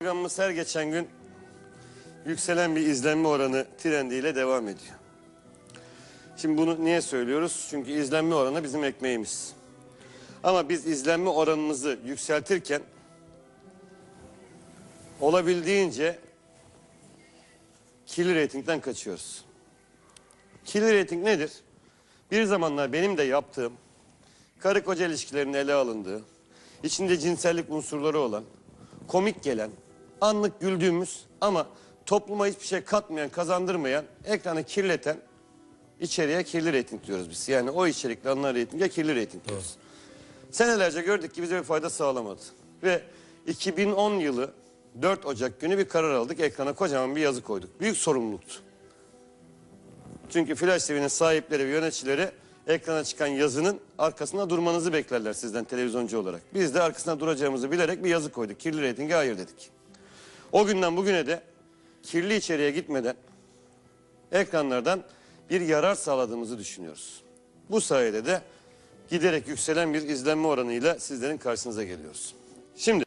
Programımız her geçen gün yükselen bir izlenme oranı trendiyle devam ediyor. Şimdi bunu niye söylüyoruz? Çünkü izlenme oranı bizim ekmeğimiz. Ama biz izlenme oranımızı yükseltirken olabildiğince kirli reytingden kaçıyoruz. Kirli reyting nedir? Bir zamanlar benim de yaptığım karı koca ilişkilerinin ele alındığı, içinde cinsellik unsurları olan, komik gelen, anlık güldüğümüz ama topluma hiçbir şey katmayan, kazandırmayan, ekranı kirleten içeriye kirli reyting diyoruz biz. Yani o içerikle alınan reytinge kirli reyting diyoruz. Senelerce gördük ki bize bir fayda sağlamadı. Ve 2010 yılı 4 Ocak günü bir karar aldık. Ekrana kocaman bir yazı koyduk. Büyük sorumluluktu. Çünkü Flash TV'nin sahipleri ve yöneticileri ekrana çıkan yazının arkasında durmanızı beklerler sizden televizyoncu olarak. Biz de arkasında duracağımızı bilerek bir yazı koyduk. Kirli reytinge hayır dedik. O günden bugüne de kirli içeriğe gitmeden ekranlardan bir yarar sağladığımızı düşünüyoruz. Bu sayede de giderek yükselen bir izlenme oranıyla sizlerin karşınıza geliyoruz. Şimdi